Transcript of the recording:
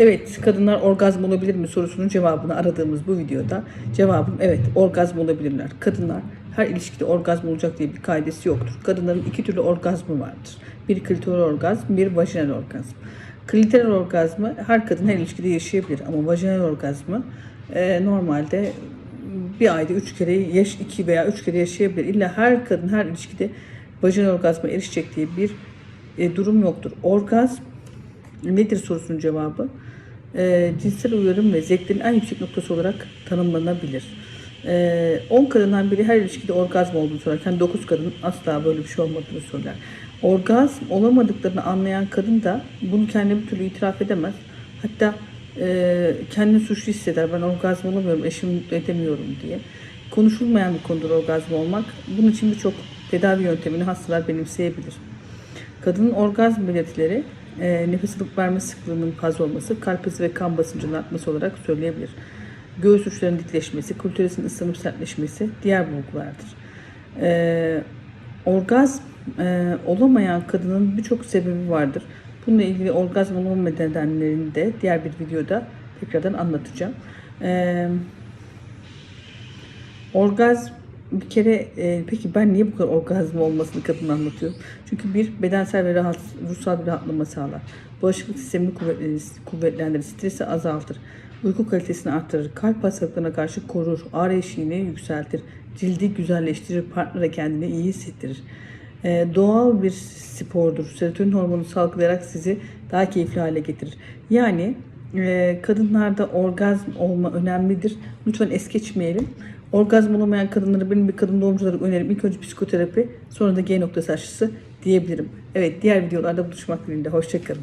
Evet, kadınlar orgazm olabilir mi sorusunun cevabını aradığımız bu videoda cevabım evet, orgazm olabilirler. Kadınlar her ilişkide orgazm olacak diye bir kaidesi yoktur. Kadınların iki türlü orgazmı vardır. Bir klitoral orgazm, bir vajinal orgazm. Klitoral orgazmı her kadın her ilişkide yaşayabilir ama vajinal orgazmı e, normalde bir ayda üç kere, yaş iki veya üç kere yaşayabilir. İlla her kadın her ilişkide vajinal orgazma erişecek diye bir e, durum yoktur. Orgazm nedir sorusunun cevabı? E, cinsel uyarım ve zevklerin en yüksek noktası olarak tanımlanabilir. E, 10 kadından biri her ilişkide orgazm olduğunu söylerken 9 kadın asla böyle bir şey olmadığını söyler. Orgazm olamadıklarını anlayan kadın da bunu kendine bir türlü itiraf edemez. Hatta e, kendini suçlu hisseder. Ben orgazm olamıyorum, eşimi mutlu edemiyorum diye. Konuşulmayan bir konudur orgazm olmak. Bunun için birçok tedavi yöntemini hastalar benimseyebilir. Kadının orgazm belirtileri e, nefes alıp verme sıklığının fazla olması, kalp hızı ve kan basıncının artması olarak söyleyebilir. Göğüs uçlarının dikleşmesi, kultüresin ısınıp sertleşmesi diğer bulgulardır. E, orgazm e, olamayan kadının birçok sebebi vardır. Bununla ilgili orgazm olamama nedenlerini de diğer bir videoda tekrardan anlatacağım. E, orgazm bir kere e, peki ben niye bu kadar orgazm olmasını kadın anlatıyorum? Çünkü bir bedensel ve rahat, ruhsal bir rahatlama sağlar. Bağışıklık sistemini kuvvetlendirir, stresi azaltır. Uyku kalitesini arttırır, kalp hastalıklarına karşı korur, ağrı eşiğini yükseltir, cildi güzelleştirir, partnere kendini iyi hissettirir. E, doğal bir spordur. Serotonin hormonu salgılayarak sizi daha keyifli hale getirir. Yani kadınlarda orgazm olma önemlidir. Lütfen es geçmeyelim. Orgazm olamayan kadınlara benim bir kadın doğumcu olarak önerim. İlk önce psikoterapi, sonra da G noktası aşısı diyebilirim. Evet, diğer videolarda buluşmak dileğiyle. Hoşçakalın.